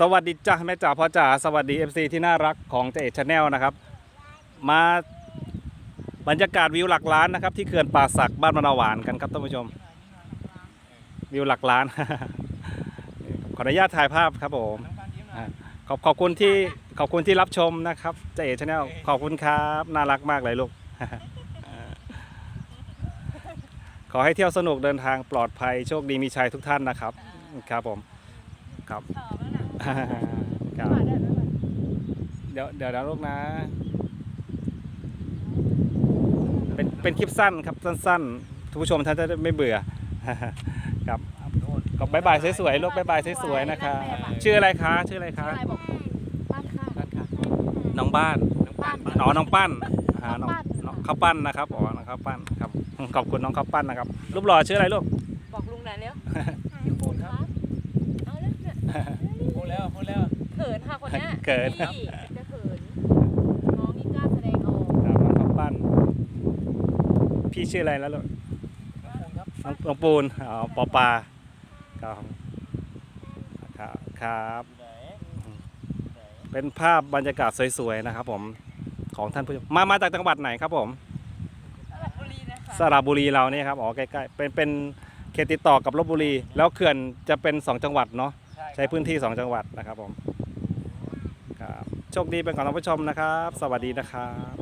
สวัสดีจ้าแม่จ๋าพ่อจ๋าสวัสดี FC ที่น่ารักของเจเอชแนลนะครับ มาบรรยากาศวิวหลักล้านนะครับที่เขื่อนป่าสักบ้านมะนาวหวานกันครับท่านผู้ชม วิวหลักล้าน ขออนุญาตถ่ายภาพครับผมขอบขอบคุณที่ขอบคุณที่รับชมนะครับเจเอชแนลขอบคุณครับน่ารักมากเลยลูกขอให้เที่ยวสนุกเดินทางปลอดภัยโชคดีมีชัยทุกท่านนะครับ ครับผมครับ ครับ เดี๋ยวเดี๋ยวนะลูกนะ เป็นเป็นคลิปสั้นครับสั้นๆทุกผู้ชมท่านจะได้ไม่เบื่อ ครับก็บายบายสวยๆลูกบายบายสวยๆนะครับชื่ออะไรคะชื่ออะไรคะอะไรบอกบ้านค่ะน้องบ้านบ้านอ๋อน้องปั้นอ่าน้องน้องปั้นน้องข้าวปั้นนะครับอ๋อน้องข้าวปั้นครับขอบคุณน้องข้าวปั้นนะครับรูปหล่อชื่ออะไรลูกบอกลุงหน่อยเร็ว พูดครับ เอาแล้วเนี่ย พูดแล้วพูดแล้ว เขิน ค่ะคนเนี้ยเกิดครับพี่จะเขินน้องนี่กล้าแสดงออกครับน้องข้าวปั้นพี่ชื่ออะไรแล้วลูกพูดครับน้องน้องปูนอ๋อปอปลาครับครับครับอยู่ไหนไหนเป็นภาพบรรยากาศสวยๆนะครับ ผมของท่านผู้ชมมามาจากจังหวัดไหนครับผม สระบุรีนะคะสระบุรีเราเนี่ยครับอ๋อใกล้ๆเป็นเป็นเขตติดต่อกับลบบุรี แล้วเขื่อนจะเป็นสองจังหวัดเนาะใช้พื้นที่ 2 จังหวัดนะครับผมครับ โชคดีเป็นของท่านผู้ชมนะครับ สวัสดีนะครับ